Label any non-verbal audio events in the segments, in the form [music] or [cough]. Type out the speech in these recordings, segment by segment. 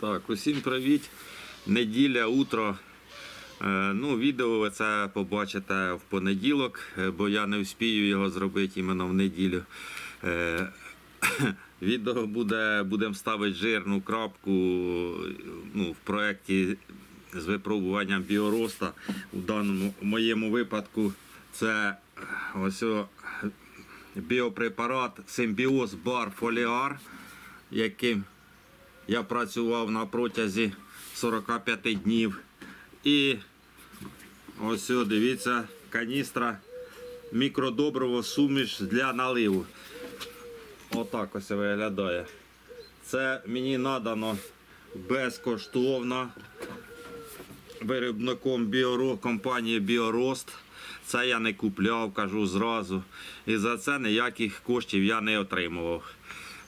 Так, усім привіт. Неділя, утро. Е, Ну, відео ви це побачите в понеділок, е, бо я не вспію його зробити іменно в неділю. Е, [coughs] Відео буде, будемо ставити жирну крапку ну, в проєкті з випробуванням біороста. У даному в моєму випадку це ось о, біопрепарат Симбіоз Бар Фоліар, яким я працював на протязі 45 днів. І ось дивіться, каністра мікродоброво суміш для наливу. Отак ось виглядає. Це мені надано безкоштовно виробником біоро, компанії Біорост. Це я не купляв, кажу зразу. І за це ніяких коштів я не отримував.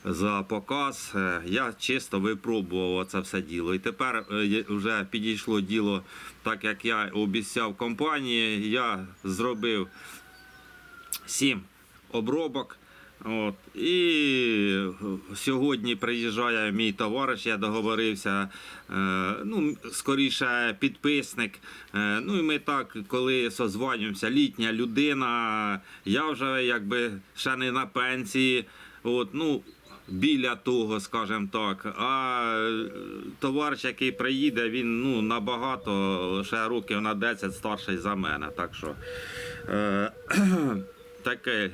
За показ Е, я чисто випробував це все діло. І тепер е, вже підійшло діло, так як я обіцяв компанії, я зробив сім обробок. От. І сьогодні приїжджає мій товариш, я договорився, е, ну, скоріше підписник. Ну і ми так, коли созванюємося, літня людина, я вже якби ще не на пенсії. От, ну, біля того, скажімо так. А е, товариш, який приїде, він ну, набагато ще років на 10 старший за мене. Так що е, [clears throat] таке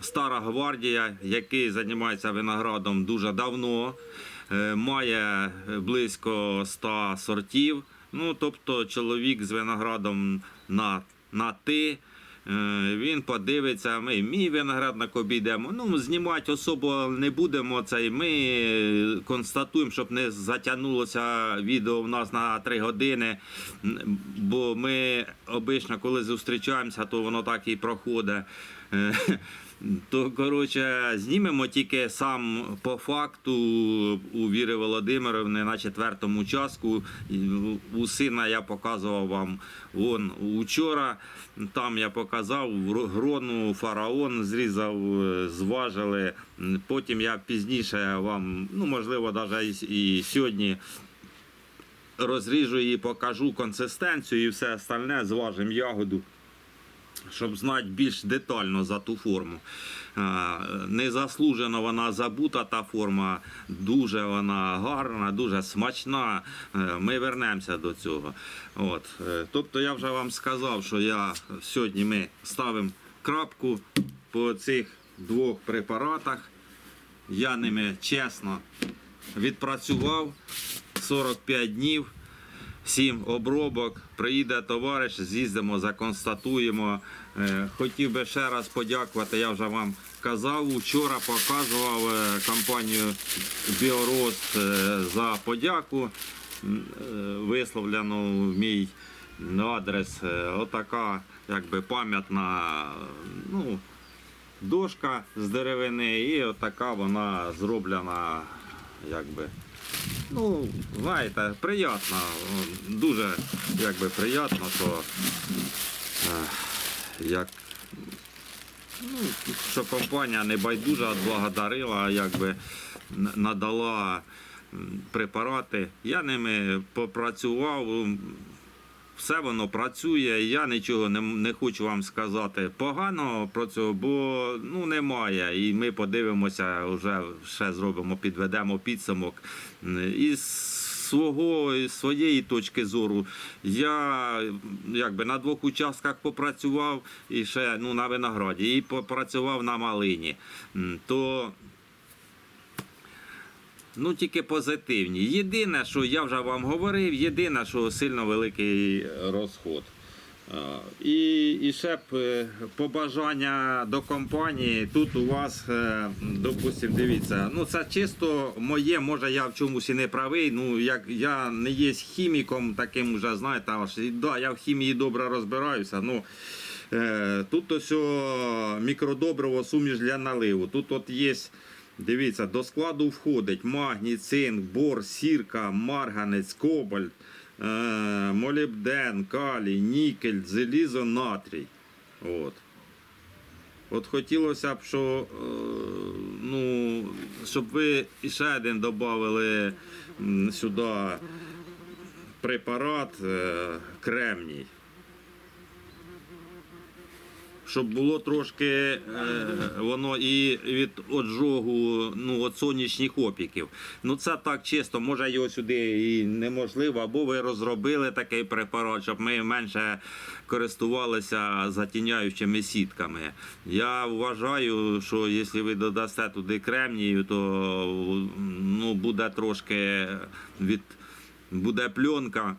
стара гвардія, який займається виноградом дуже давно, е, має близько 100 сортів. Ну, тобто чоловік з виноградом на, на ти. Е, Він подивиться, ми мій виноградник обійдемо. Ну, знімати особо не будемо. Це ми е, констатуємо, щоб не затягнулося відео в нас на 3 години. Бо ми обично, коли зустрічаємося, то воно так і проходить. То, коротше, знімемо тільки сам по факту у Віри Володимировни на четвертому участку. У сина я показував вам вон учора. Там я показав грону фараон, зрізав, е, зважили. Потім я пізніше вам, ну можливо, навіть і сьогодні розріжу її, покажу консистенцію і все остальне, зважимо ягоду щоб знати більш детально за ту форму. Незаслужено вона забута, та форма, дуже вона гарна, дуже смачна. Е, Ми вернемося до цього. От. е, Тобто я вже вам сказав, що я сьогодні ми ставимо крапку по цих двох препаратах. Я ними чесно відпрацював 45 днів. Сім обробок, приїде товариш, з'їздимо, законстатуємо. Е, Хотів би ще раз подякувати, я вже вам казав. Вчора показував е, компанію Біорост е, за подяку, висловлену в мій адрес. Отака якби пам'ятна ну, дошка з деревини, і отака вона зроблена якби. Ну, знаєте, приємно, дуже якби приємно, то е, як, ну, що компанія не байдужа благодарила, якби надала препарати. Я ними попрацював. Все воно працює, я нічого не, не хочу вам сказати поганого про це, бо ну немає. І ми подивимося, вже ще зробимо, підведемо підсумок. Із свого своєї точки зору, я якби на двох участках попрацював і ще ну, на винограді, і попрацював на малині. То Ну, тільки позитивні. Єдине, що я вже вам говорив, єдине, що сильно великий розход. І, і ще б е, побажання до компанії. Тут у вас, е, допустим, дивіться, ну це чисто моє, може я в чомусь і не правий. Ну, як я не є хіміком, таким уже, знаєте, аж, да, я в хімії добре розбираюся. Ну, е, тут ось о, мікродобриво суміш для наливу. Тут от є. Дивіться, до складу входить магній, цинк, бор, сірка, марганець, кобальт, е, молібден, калій, нікель, залізо, натрій. От. От хотілося б, що, е, ну, щоб ви ще один додали сюди препарат е, кремній. Щоб було трошки е, воно і від оджогу, ну, від сонячних опіків. Ну це так чисто, може його сюди і неможливо, або ви розробили такий препарат, щоб ми менше користувалися затіняючими сітками. Я вважаю, що якщо ви додасте туди кремнію, то ну, буде трошки від буде пленка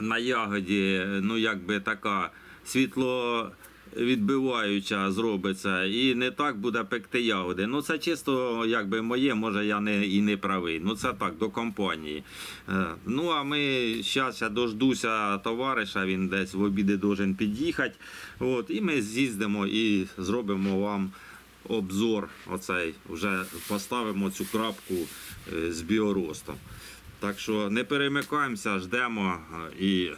на ягоді, ну якби така світло. Відбиваюча зробиться і не так буде пекти ягоди. Ну це чисто якби моє, може я не і не правий. Ну це так, до компанії. Е, Ну а ми зараз я дождуся товариша, він десь в обіди должен під'їхати. От, і ми з'їздимо і зробимо вам обзор. Оцей вже поставимо цю крапку е, з біоростом. Так що не перемикаємося, ждемо е, і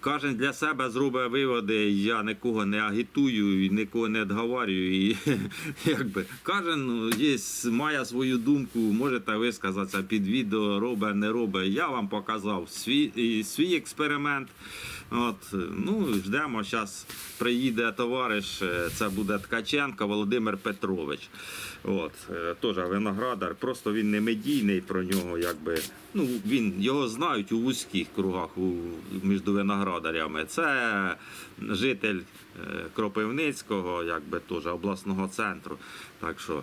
кожен для себе зробить виводи. Я нікого не агітую, і нікого не відговарюю. І, [laughs] якби, кожен ну, є, має свою думку, можете висказатися під відео, робить, не робить. Я вам показав свій, свій експеримент. От, ну, ждемо, зараз приїде товариш, е, це буде Ткаченко Володимир Петрович. От, е, теж виноградар, просто він не медійний про нього, якби. Ну, він, його знають у вузьких кругах у, між виноградарями. Це житель е, Кропивницького, якби теж обласного центру. Так що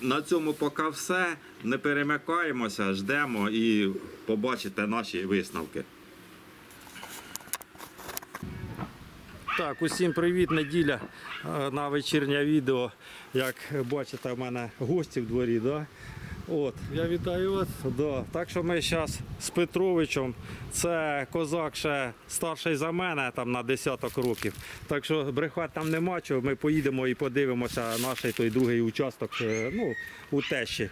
на цьому поки все. Не перемикаємося, ждемо і побачите наші висновки. Так, усім привіт, неділя е, на вечірнє відео. Як бачите, в мене гості в дворі, да? От, Я вітаю вас. да. Так що ми зараз з Петровичем. Це козак ще старший за мене, там на десяток років. Так що брехати там нема чого. Ми поїдемо і подивимося наш той другий участок е, ну, у тещі.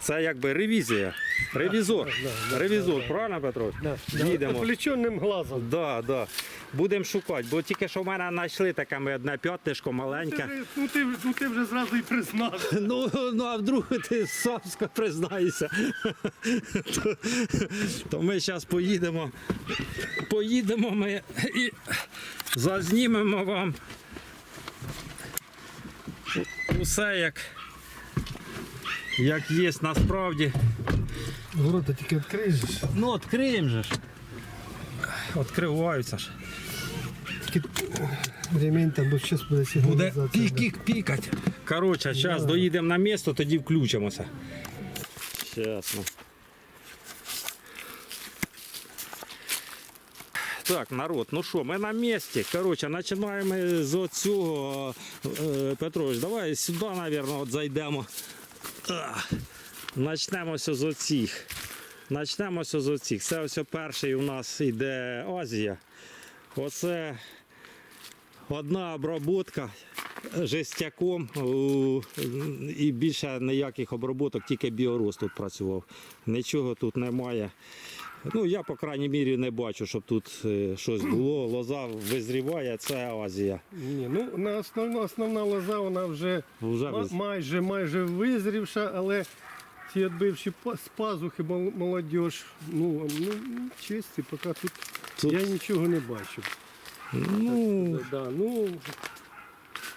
Це якби ревізія. Ревізор. Ревізор, правильно, Петрович? Їдемо. Отвлеченним глазом. Да, да. Будемо шукати, бо тільки що в мене знайшли таке ми одне п'ятишко маленьке. Ну, ти, ну ти вже зразу і признав. [laughs] Ну, ну а вдруг ти сам признаєшся. то, [laughs] то ми зараз поїдемо. Поїдемо ми і зазнімемо вам усе як, як є насправді. Ворота тільки відкриєш. Ну, відкриємо же ж. Відкриваються ж. Ремень там, бо зараз буде Буде сигналізація. пік-пік пікать. Коротше, зараз доїдемо на місто, тоді включимося. Чесно. Так, народ, ну що, ми на місці. Коротше, починаємо з цього. Е, Петрович, давай сюди, мабуть, от зайдемо. Начнемося з оцих. Начнемося з оцих. Це ось перший у нас йде Азія. Оце одна обробутка жестяком і більше ніяких обробуток, тільки біорус тут працював. Нічого тут немає. Ну, я, по крайній мірі, не бачу, щоб тут е, щось було. Лоза визріває, це Азія. Ні, ну на основна, основна лоза вона вже Вже ма- виз- майже майже визрівша, але ці відбивші з пазухи молодіж, ну, ну чисті, поки тут, Тут- я нічого не бачу. Ну, Да, ну,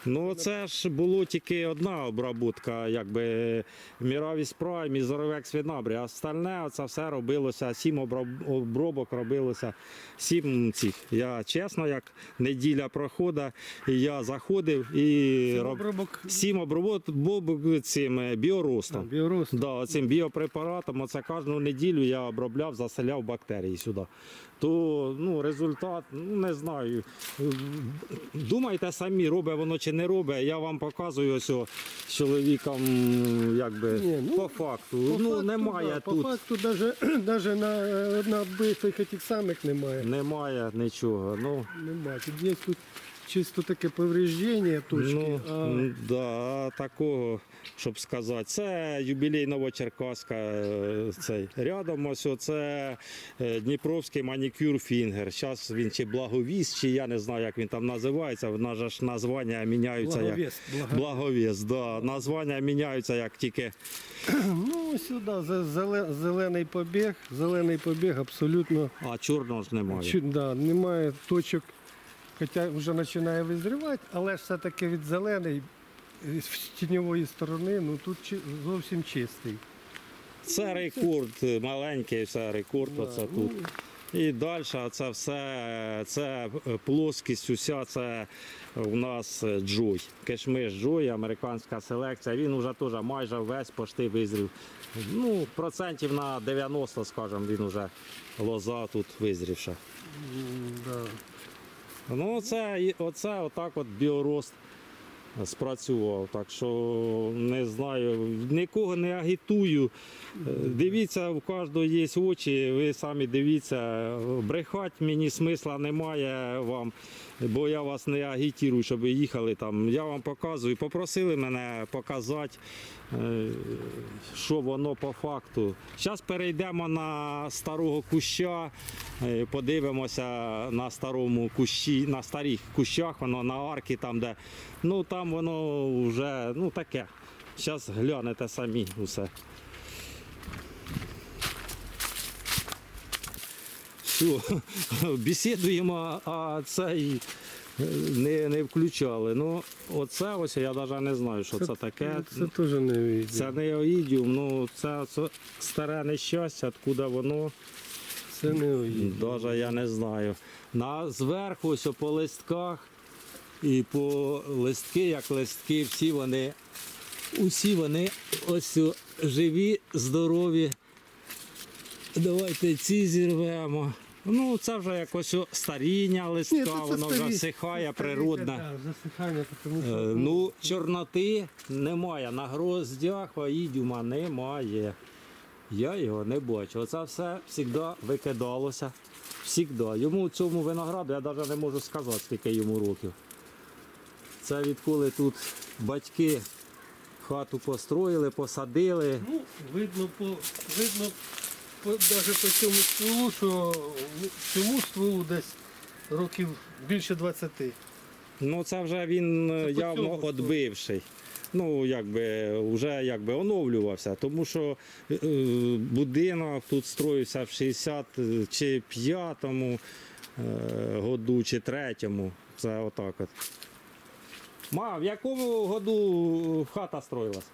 Ну, це ж було тільки одна обробка, якби Міравіс Прайм і Зоровекс Віднабрі. А остальне це все робилося, сім обробок робилося, сім цих. Я чесно, як неділя проходить, я заходив і роб... обробок сім обробок цим біоростом. біорост. Да, цим біопрепаратом, оце кожну неділю я обробляв, заселяв бактерії сюди. То ну, результат, ну не знаю. Думайте самі, робить воно чи не робить. Я вам показую ось о, з чоловіком, якби Ні, ну, по факту. По ну факту, немає да, тут. По факту навіть, [clears throat] на, на вбитих тих самих немає. Немає нічого. Ну, Немає. Тут є тут чисто таке повреждення точки. Ну, а, да, такого, щоб сказати. Це юбілей Новочеркаська. е, Цей. Рядом ось це е, Дніпровський манікюр Фінгер. Зараз він чи благовіс, чи я не знаю, як він там називається. В нас ж названня міняються як. Благо- Благовіс, да. Названня міняються як тільки. Ну, сюди зелений побіг, зелений побіг абсолютно А чорного ж немає. чу- да, немає точок, хоча вже починає визрівати, але ж все-таки від зелений е, з тіньової сторони, ну тут чи- зовсім чистий. Це рекорд, е, маленький все рекорд. Оце ну, тут. І далі це все, це е, плоскість, уся це у нас е, Джой. Кешмиш Джой, американська селекція. Він вже теж майже весь пошти визрів. Ну, процентів на 90, скажімо, він вже лоза тут визрівша. м, да. Ну, це, оце отак от біорост спрацював. Так що не знаю, нікого не агітую. Е, Дивіться, у кожного є очі, ви самі дивіться. Брехати мені смисла немає вам, бо я вас не агітую, щоб ви їхали там. Я вам показую. Попросили мене показати, е, що воно по факту. Зараз перейдемо на старого куща, е, подивимося на старому кущі, на старих кущах, воно на арки, там, де ну там воно вже ну таке. Зараз глянете самі усе. Все, [laughs] бесідуємо, а цей не, не включали. Ну, оце ось я навіть не знаю, що це, таке. Це теж не видно. Це не оїдіум, ну це, це старе нещастя, откуда воно, Це не видно. навіть я не знаю. На, зверху ось по листках і по листки, як листки, всі вони, усі вони ось живі, здорові. Давайте ці зірвемо. Ну, це вже якось старіння листка, Ні, то це воно вже старі- всихає, природне. да, Засихання, тому Е, що Ну, чорноти немає. На гроздях аїдюма немає. Я його не бачу. Оце все завжди викидалося. Всігда. Йому цьому винограду я навіть не можу сказати, скільки йому років. Це відколи тут батьки хату построїли, посадили. Ну, видно по видно по, навіть по цьому стволу, що цьому стволу десь років більше 20. Ну, це вже він е, Це явно цьому відбивший. Ну, якби вже якби оновлювався, тому що е, е, будинок тут строївся в 60 чи 5-му е, году, чи 3-му. Це отак от. Ма, в якому году хата строїлась?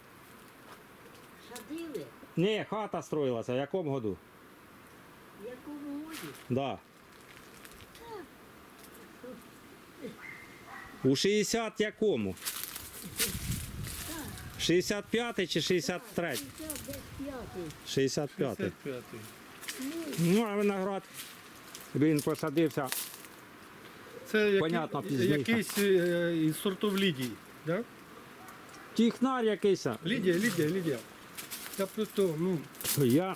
Садили? Ні, хата строїлася, в якому году? В якому годі? Да. У 60 якому? 65 чи 63? 55. 65. 55. Ну, а виноград. Він посадився. Це Понятно, пізніше. якийсь е, із сортів Лідії. Да? Тіхнар якийсь. Лідія, Лідія, Лідія. Я про то, ну, Я.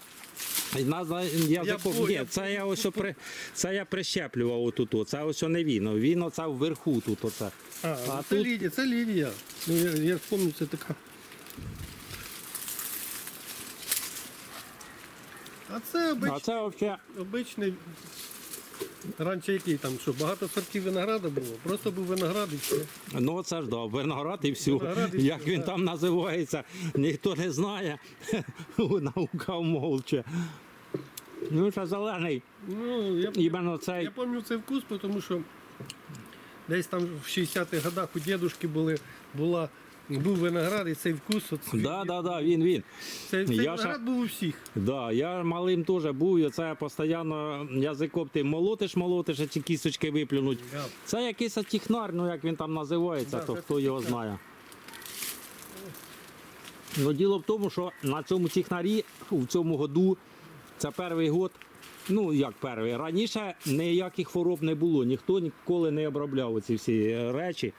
На язиком, по- ні, я це я ось при, це я прищеплював отут. Це ось не він. Він оце вверху тут. Оце. а, А ну, це тут- Лідія, це Лідія. Ну, я, я пам'ятаю, це така. А це обич... А це взагалі обичний. Раніше який там, що багато сортів винограду було. Просто був виноград і все. Ну, це ж да, виноград і все. Виноград і Як він да. там називається, ніхто не знає. [laughs] Наука мовче. Ну, що зелений. Ну, я, Іменно цей. я пам'ятаю цей вкус, тому що десь там в 60-х годах у дідушки були, була, був виноград і цей вкус. От, Да, да, да, він, він. Цей, цей Я виноград ще- був у всіх. Да, я малим теж був, і це постійно язиком ти молотиш, молотиш, а ці кісточки виплюнуть. Да. Це якийсь тіхнар, ну як він там називається, Да, то це хто його знає. Ну, діло в тому, що на цьому тіхнарі в цьому году, це перший год, Ну, як перший. Раніше ніяких хвороб не було, ніхто ніколи не обробляв ці всі е, речі.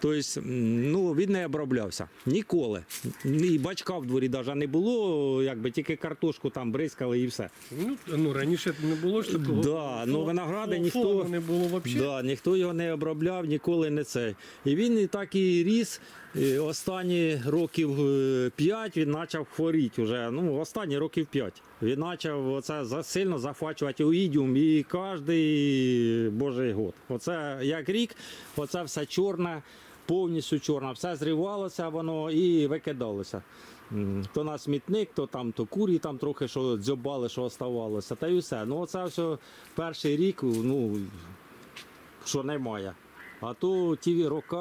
Тобто, ну, він не оброблявся. Ніколи. І бачка в дворі навіть не було, якби тільки картошку там бризкали і все. Ну, ну раніше не було ж такого. Да, ну, виногради ніхто- не було взагалі. Да, ніхто його не обробляв, ніколи не цей. І він і так і ріс. І останні років 5 він почав хворіти вже. Ну, останні років 5. Він почав оце сильно захвачувати оїдіум і кожний божий год. Оце як рік, оце все чорне, повністю чорна. все зривалося воно і викидалося. То на смітник, то там, то курі там трохи що дзьобали, що оставалося, та й все. Ну, оце все перший рік, ну, що немає. А то ті роки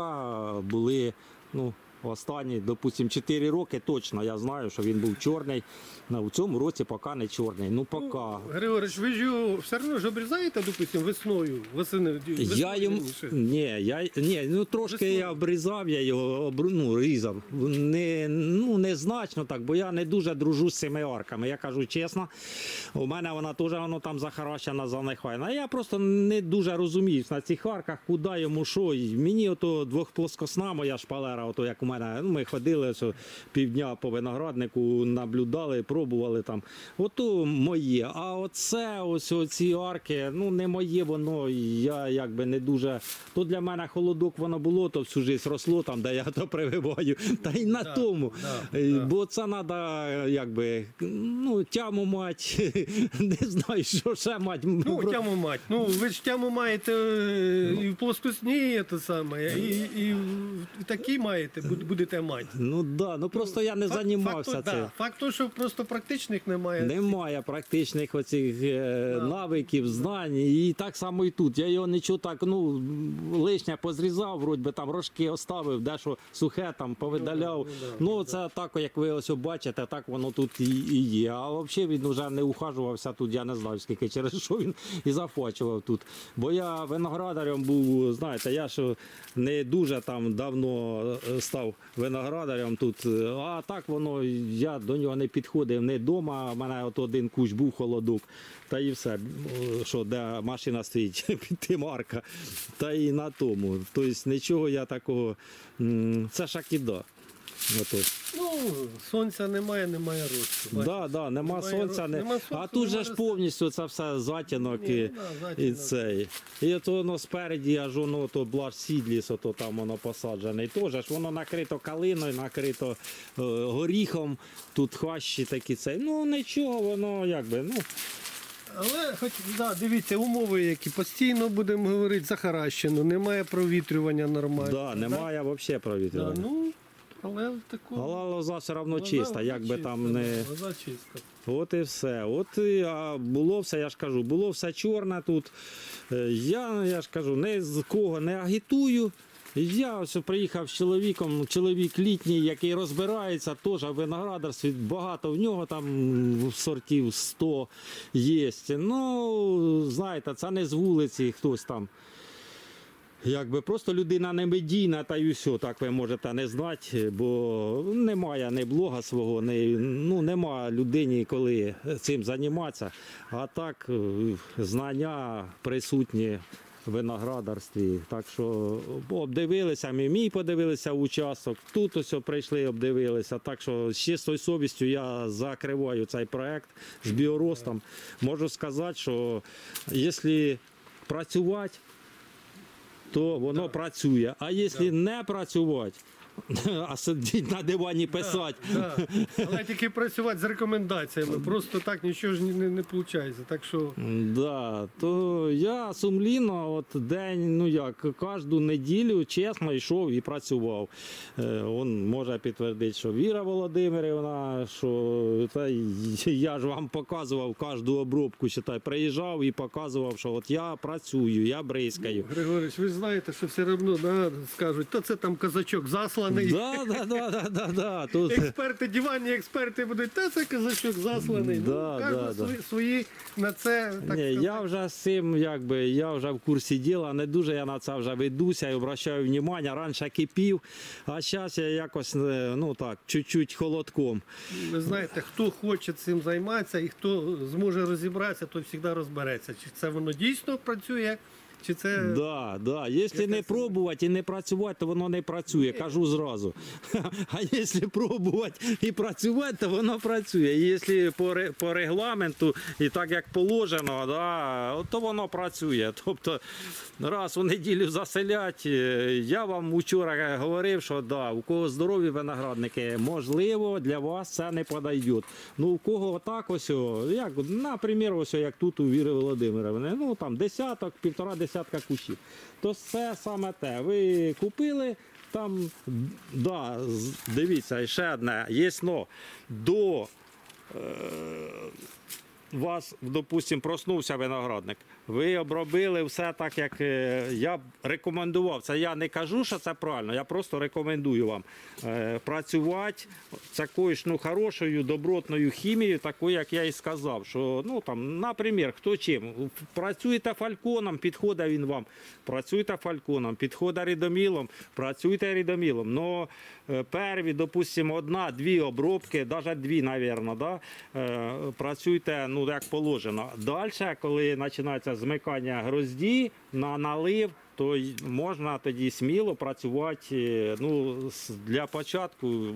були, ну, останні, допустимо, 4 роки точно. Я знаю, що він був чорний. Ну, У цьому році поки не чорний. Ну, поки. Григорич, ви ж його все одно ж обрізаєте, допустимо, весною. Весени, Я весною, йому верніше. ні, я ні, ну трошки Весною. я обрізав, я його ну, різав. Не, ну, незначно так, бо я не дуже дружу з цими арками. Я кажу чесно, у мене вона теж воно там захаращена, занехайна. Я просто не дуже розумію на цих арках, куди йому що. Мені ото двохплоскосна моя шпалера, ото як у мене, ну, ми ходили ось, півдня по винограднику, наблюдали, пробували там. Ото моє. А оце, ось ці арки, ну не моє воно. Я якби не дуже. То для мене холодок воно було, то всю життя росло там, де я то прививаю. Та й на Да, тому. да, Е, да. Бо це треба, якби, ну, тяму мать, [laughs] не знаю, що ще мать. Ну, тяму мать. Ну, ви ж тяму маєте е, і в плоскосні саме, і, і, і такі маєте, будете мати. Ну да, ну просто я не Факт- займався факт, то- цим. Да, факт то, що просто практичних немає. Немає практичних оцих е, Да. навиків, знань. І так само і тут. Я його нічого так, ну, лишнє позрізав, вроді би там рожки оставив, дещо сухе там повидаляв. Ну, да, Ну, це так, як ви ось бачите, так воно тут і, і є. А взагалі він вже не ухажувався тут, я не знаю скільки, через що він і зафачував тут. Бо я виноградарем був, знаєте, я ж не дуже там давно е, став виноградарям тут. е, А так воно, я до нього не підходив не вдома. У мене от один кущ був холодок. Та і все, що де машина стоїть [laughs] під тим. Та і на тому. Тобто нічого я такого. Це шакіда. Ну, сонця немає, немає росту. бачите. Да, да, нема Немає сонця, не... нема сонця, а тут же ж повністю це все затінок Ні, і, ну да, і затінок. цей. І от воно спереді аж воно то блаж сідліс, ото там воно посаджене. І теж ж воно накрито калиною, накрито е, горіхом, тут хащі такі цей. Ну нічого, воно якби, ну. Але хоч да, дивіться, умови, які постійно будемо говорити, захаращено, немає провітрювання нормально. Да, немає взагалі Да, провітрювання. ну, але такого. Але лоза все одно чиста, як би там не. Лоза чиста. От і все. От і, а було все, я ж кажу, було все чорне тут. Е, Я, я ж кажу, не з кого не агітую. Я ось приїхав з чоловіком, чоловік літній, який розбирається, теж виноградарстві, багато в нього там сортів 100 є. Ну, знаєте, це не з вулиці хтось там. Якби просто людина не медійна, та й все, так ви можете не знати, бо немає ні блога свого, ні, ну, немає людині, коли цим займатися. А так е, знання присутні в виноградарстві. Так що обдивилися, ми мій подивилися участок, тут ось прийшли, обдивилися. Так що з чистою совістю я закриваю цей проект з біоростом. Можу сказати, що якщо працювати, то воно працює. А якщо не працювати, [laughs] а сидіти на дивані писати, Да. Але тільки працювати з рекомендаціями. Просто так нічого ж не, не, не виходить. Так що да, то я сумлінно от день, ну як, кожну неділю чесно йшов і працював. Е, Он може підтвердити, що Віра Володимирівна, що та я ж вам показував кожну обробку, считай, приїжджав і показував, що от я працюю, я бризкаю. Григорич, ви знаєте, що все одно да, скажуть, то це там казачок засланий. Засланий. Да, да, да, да, да, да. Тут... Експерти, диванні експерти будуть, та це казачок засланий. Да, ну, да, да. свої, свої на це так Ні, сказати. я вже з цим, якби, я вже в курсі діла, не дуже я на це вже ведуся і обращаю увагу. Раніше кипів, а зараз я якось, е, ну так, чуть-чуть холодком. Ви знаєте, хто хоче цим займатися і хто зможе розібратися, то завжди розбереться. Чи це воно дійсно працює, чи це Да, да. Якщо не пробувати і не працювати, то воно не працює, кажу зразу. [laughs] А якщо пробувати і працювати, то воно працює. І Якщо по, по регламенту і так як положено, да, то воно працює. [laughs] Тобто раз у неділю заселять. е, Я вам вчора говорив, що да, у кого здорові виноградники, можливо, для вас це не подойде. Ну, у кого так ось, як, наприклад, ось як тут у Віри Володимировни, ну там десяток, півтора десятка кущів. То це саме те. Ви купили. Там, да, дивіться, ще одне, є но до вас, допустимо, проснувся виноградник. Ви обробили все так, як е, я б рекомендував. Це я не кажу, що це правильно, я просто рекомендую вам е, працювати такою ж ну, хорошою, добротною хімією, такою, як я і сказав. Що, ну, там, наприклад, хто чим? Працюєте фальконом, підходить він вам. Працюйте фальконом, підходить рідомілом, працюйте рідомілом. Но е, перві, допустимо, одна-дві обробки, навіть дві, мабуть, да? працюйте ну, як положено. Далі, коли починається змикання грозді на налив, то можна тоді сміло працювати. е, Ну, для початку в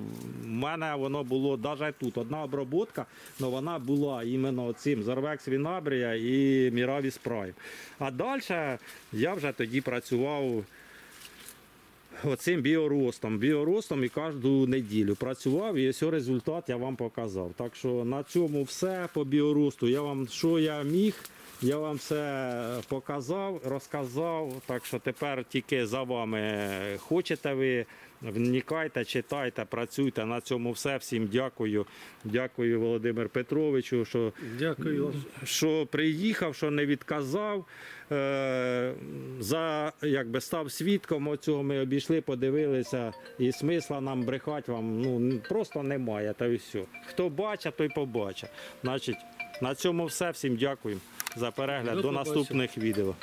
мене воно було навіть тут одна обробка, але вона була іменно цим Зарвекс Вінабрія і Міраві Спрайм. А далі я вже тоді працював оцим біоростом. Біоростом і кожну неділю працював, і ось результат я вам показав. Так що на цьому все по біоросту. Я вам, що я міг, я вам все показав, розказав. Так що тепер тільки за вами хочете ви. Вникайте, читайте, працюйте на цьому все. Всім дякую. Дякую Володимир Петровичу, що дякую що приїхав, що не відказав. Е, за, якби став свідком оцього, ми обійшли, подивилися, і смисла нам брехати вам ну, просто немає. Та і все. Хто бачить, той побачить. Значить, на цьому все. Всім дякую за перегляд. До наступних відео.